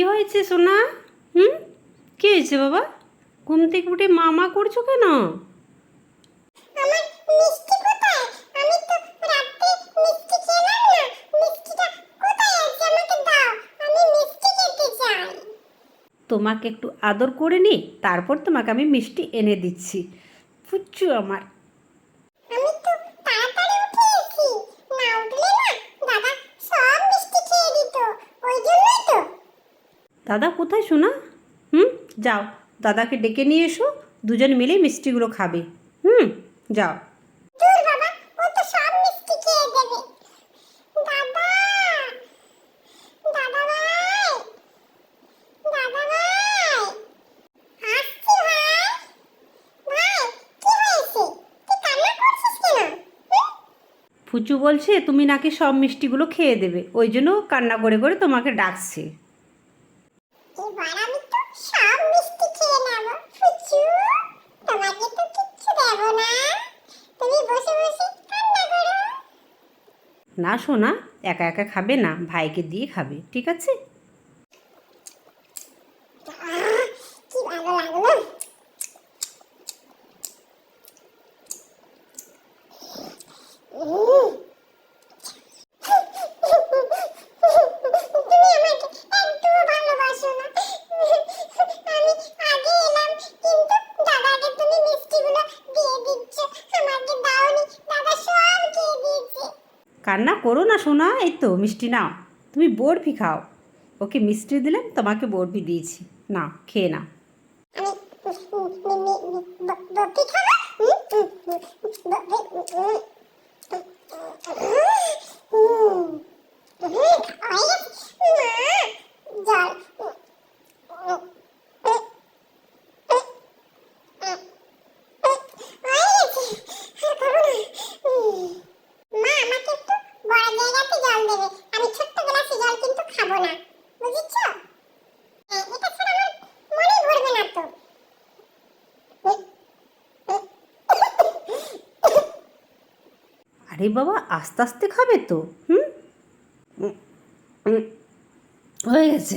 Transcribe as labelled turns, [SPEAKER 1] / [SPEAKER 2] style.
[SPEAKER 1] কি হয়েছে সোনা? হুম? কি হয়েছে বাবা? ঘুম থেকে উঠে মামা করছ কেন? তোমাকে একটু আদর করে নি তারপর তোমাকে আমি মিষ্টি এনে দিচ্ছি। ফুচ্ছু আমার
[SPEAKER 2] আমি তো তাড়াতাড়ি উঠে এসেছি না উঠলে না দাদা সব মিষ্টি খেয়ে দিত ওই জন্যই তো
[SPEAKER 1] দাদা কোথায় শোনা হুম যাও। দাদাকে ডেকে নিয়ে এসো দুজন মিলে মিষ্টিগুলো খাবে। হুম যাও? ফুচু বলছে তুমি নাকি সব মিষ্টিগুলো খেয়ে দেবে। ওই জন্য কান্না করে করে তোমাকে ডাকছে।
[SPEAKER 2] এবার আমি তো সব মিষ্টি খেয়ে নেব ফুচু তোমাকে তো কিচ্ছু দেব না তুমি বসে বসে কান্না করো
[SPEAKER 1] না শোনা একা একা খাবে না, ভাইকে দিয়ে খাবে, ঠিক আছে
[SPEAKER 2] আহ, কি ভালো লাগল উম। তুমি আমাকে একটুও ভালোবাসো না আমি আগে এলাম কিন্তু দাদাকে তুমি মিষ্টিগুলো দিয়ে দিচ্ছ আমাকে দাওনি দাদা সব খেয়ে দিয়েছে
[SPEAKER 1] কান্না করো না সোনা এই তো মিষ্টি নাও তুমি বরফি খাও ওকে মিষ্টি দিলাম তোমাকে বরফি দিয়েছি না খেয়ে
[SPEAKER 2] না জল দেবে। আমি ছোট্ট গ্লাসে জল কিন্তু খাব না। বুঝেছ? হ্যাঁ, এটা ছাড়া আমার মনেই ভরবে না তো।
[SPEAKER 1] আরে বাবা আস্তে আস্তে খাবে তো হুম? হয়ে গেছে।